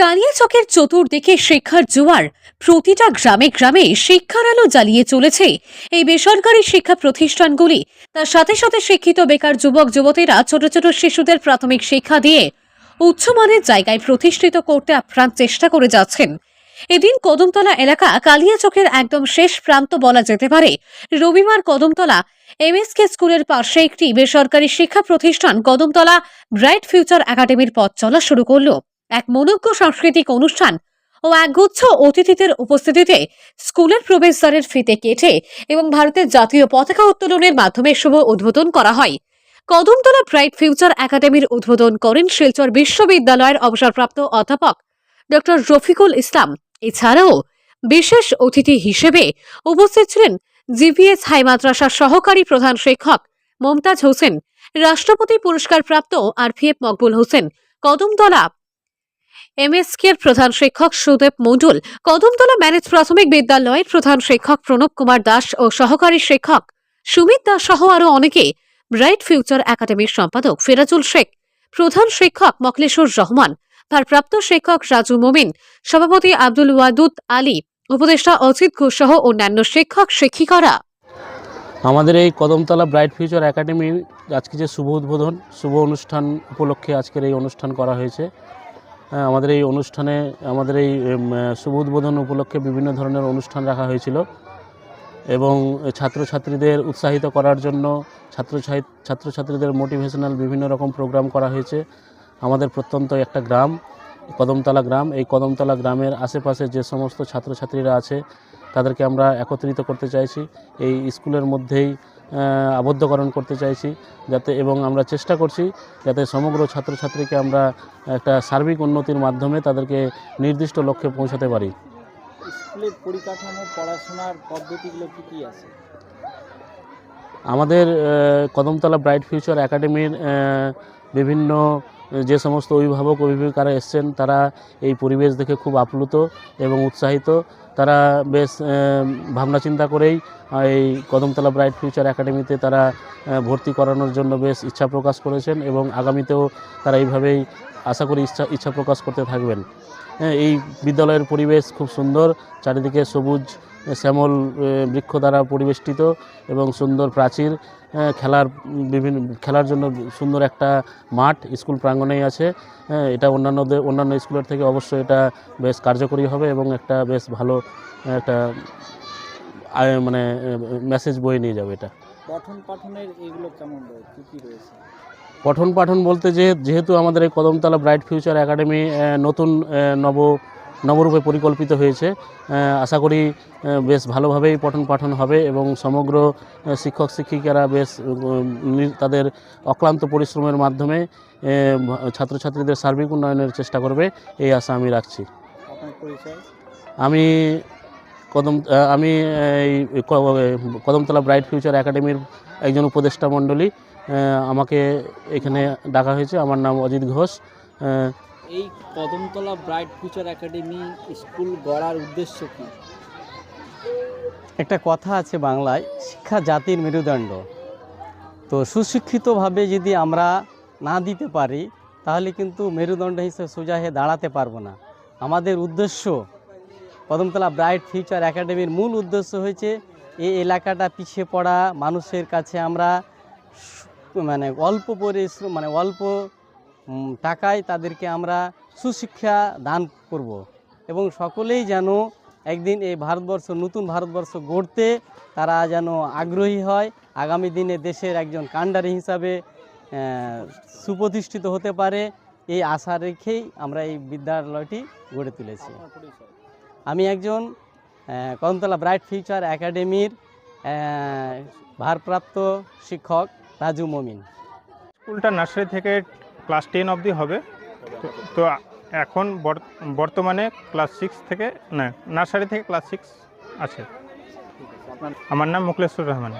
কালিয়াচকের চতুর্দিকে শিক্ষার জোয়ার প্রতিটা গ্রামে গ্রামে শিক্ষার আলো জ্বালিয়ে চলেছে এই বেসরকারি শিক্ষা প্রতিষ্ঠানগুলি। তার সাথে সাথে শিক্ষিত বেকার যুবক, যুবতীরা, ছোট ছোট শিশুদের প্রাথমিক শিক্ষা দিয়ে উচ্চমানের জায়গায় প্রতিষ্ঠিত করতে আপ্রাণ চেষ্টা করে যাচ্ছেন। এদিন কদমতলা এলাকা কালিয়াচকের একদম শেষ প্রান্ত বলা যেতে পারে। রবিবার কদমতলা এমএসকে স্কুলের পাশে একটি বেসরকারি শিক্ষা প্রতিষ্ঠান কদমতলা ব্রাইট ফিউচার একাডেমির পথ চলা শুরু করল। এক মনোজ্ঞ সাংস্কৃতিক অনুষ্ঠান ও একগুচ্ছ অতিথিদের উপস্থিতিতে স্কুলের প্রবেশদ্বারের ফিতে কেটে এবং ভারতের জাতীয় পতাকা উত্তোলনের মাধ্যমে শুভ উদ্বোধন করা হয়। কদমতলা ব্রাইট ফিউচার একাডেমির উদ্বোধন করেন শিলচর বিশ্ববিদ্যালয়ের অবসরপ্রাপ্ত অধ্যাপক ডক্টর রফিকুল ইসলাম। এছাড়াও বিশেষ অতিথি হিসেবে উপস্থিত ছিলেন জিভিএস হাই মাদ্রাসার সহকারী প্রধান শিক্ষক মমতাজ হোসেন, রাষ্ট্রপতি পুরস্কার প্রাপ্ত আরপিএফ মকবুল হোসেন, কদমতলা এমএসকের প্রধান শিক্ষক সুদেব মণ্ডল কদমতলা ম্যানেজ প্রাথমিক বিদ্যালয়ের প্রধান শিক্ষক প্রণব কুমার দাস ও সহকারী শিক্ষক সুমিত দাস সহ আরও অনেকে ব্রাইট ফিউচার একাডেমির সম্পাদক ফেরাজুল শেখ প্রধান শিক্ষক মকলেশ্বর রহমান ভারপ্রাপ্ত শিক্ষক রাজু মোমিন সভাপতি আব্দুল ওয়াদুদ আলী উপদেষ্টা অজিত ঘোষ সহ অন্যান্য শিক্ষক শিক্ষিকারা। আমাদের এই কদমতলা ব্রাইট ফিউচার একাডেমি আজকে যে শুভ উদ্বোধন শুভ অনুষ্ঠান উপলক্ষে আজকের এই অনুষ্ঠান করা হয়েছে। হ্যাঁ, আমাদের এই অনুষ্ঠানে, আমাদের এই শুভ উদ্বোধন উপলক্ষে বিভিন্ন ধরনের অনুষ্ঠান রাখা হয়েছিল এবং ছাত্রছাত্রীদের উৎসাহিত করার জন্য ছাত্র ছাত্রছাত্রীদের মোটিভেশনাল বিভিন্ন রকম প্রোগ্রাম করা হয়েছে। আমাদের প্রত্যন্ত একটা গ্রাম, কদমতলা গ্রাম। এই কদমতলা গ্রামের আশেপাশে যে সমস্ত ছাত্রছাত্রীরা আছে, তাদেরকে আমরা একত্রিত করতে চাইছি। এই স্কুলের মধ্যেই আবদ্ধকরণ করতে চাইছি যাতে এবং আমরা চেষ্টা করছি যাতে সমগ্র ছাত্রছাত্রীকে আমরা একটা সার্বিক উন্নতির মাধ্যমে তাদেরকে নির্দিষ্ট লক্ষ্যে পৌঁছাতে পারি। স্কুলের পরিকাঠামো পড়াশোনার পদ্ধতিগুলো কী কী আছে? আমাদের কদমতলা ব্রাইট ফিউচার একাডেমির বিভিন্ন যে সমস্ত অভিভাবক অভিভাবিকারা এসছেন, তারা এই পরিবেশ দেখে খুব আপ্লুত এবং উৎসাহিত। তারা বেশ ভাবনা চিন্তা করেই এই কদমতলা ব্রাইট ফিউচার একাডেমিতে তারা ভর্তি করানোর জন্য বেশ ইচ্ছা প্রকাশ করেছেন এবং আগামীতেও তারা এইভাবেই আশা করি ইচ্ছা ইচ্ছা প্রকাশ করতে থাকবেন। হ্যাঁ, এই বিদ্যালয়ের পরিবেশ খুব সুন্দর চারিদিকে সবুজ শ্যামল বৃক্ষ দ্বারা পরিবেষ্টিত এবং সুন্দর প্রাচীর। খেলার বিভিন্ন খেলার জন্য সুন্দর একটা মাঠ স্কুল প্রাঙ্গণেই আছে। হ্যাঁ, এটা অন্যান্যদের অন্যান্য স্কুলের থেকে অবশ্যই এটা বেশ কার্যকরী হবে এবং একটা বেশ ভালো একটা মানে মেসেজ বয়ে নিয়ে যাবে এটা। পঠন পাঠনের এগুলো কেমন রয়েছে কি রয়েছে? পঠন পাঠন বলতে যে যেহেতু আমাদের এই কদমতলা ব্রাইট ফিউচার একাডেমি নতুন নব নবরূপে পরিকল্পিত হয়েছে আশা করি বেশ ভালোভাবেই পঠন পাঠন হবে এবং সমগ্র শিক্ষক শিক্ষিকারা বেশ তাদের অক্লান্ত পরিশ্রমের মাধ্যমে ছাত্রছাত্রীদের সার্বিক উন্নয়নের চেষ্টা করবে এই আশা আমি রাখছি। আমি কদম আমি এই কদমতলা ব্রাইট ফিউচার একাডেমির একজন উপদেষ্টা মণ্ডলী আমাকে এখানে ডাকা হয়েছে। আমার নাম অজিত ঘোষ। এই Kadamtala bright future academy school গড়ার উদ্দেশ্য কি? একটা কথা আছে বাংলায় শিক্ষা জাতির মেরুদণ্ড। তো সুশিক্ষিতভাবে যদি আমরা না দিতে পারি তাহলে কিন্তু মেরুদণ্ড হিসেবে সোজা হয়ে দাঁড়াতে পারব না। আমাদের উদ্দেশ্য কদমতলা ব্রাইট ফিউচার একাডেমির মূল উদ্দেশ্য হয়েছে এই এলাকাটা পিছিয়ে পড়া মানুষের কাছে আমরা মানে অল্প পরিশ্রম মানে অল্প টাকায় তাদেরকে আমরা সুশিক্ষা দান করব। এবং সকলেই যেন একদিন এই ভারতবর্ষ, নতুন ভারতবর্ষ গড়তে তারা যেন আগ্রহী হয়। আগামী দিনে দেশের একজন কাণ্ডারি হিসাবে সুপ্রতিষ্ঠিত হতে পারে। এই আশা রেখেই আমরা এই বিদ্যালয়টি গড়ে তুলেছি। আমি একজন কদমতলা ব্রাইট ফিউচার একাডেমির ভারপ্রাপ্ত শিক্ষক। রাজু মমিন। স্কুলটা নার্সারি থেকে ক্লাস টেন অবধি হবে। তো- তো এখন বর- বর্তমানে ক্লাস সিক্স থেকে না নার্সারি থেকে ক্লাস সিক্স আছে। আমার নাম মুকলেশ্বর রহমান।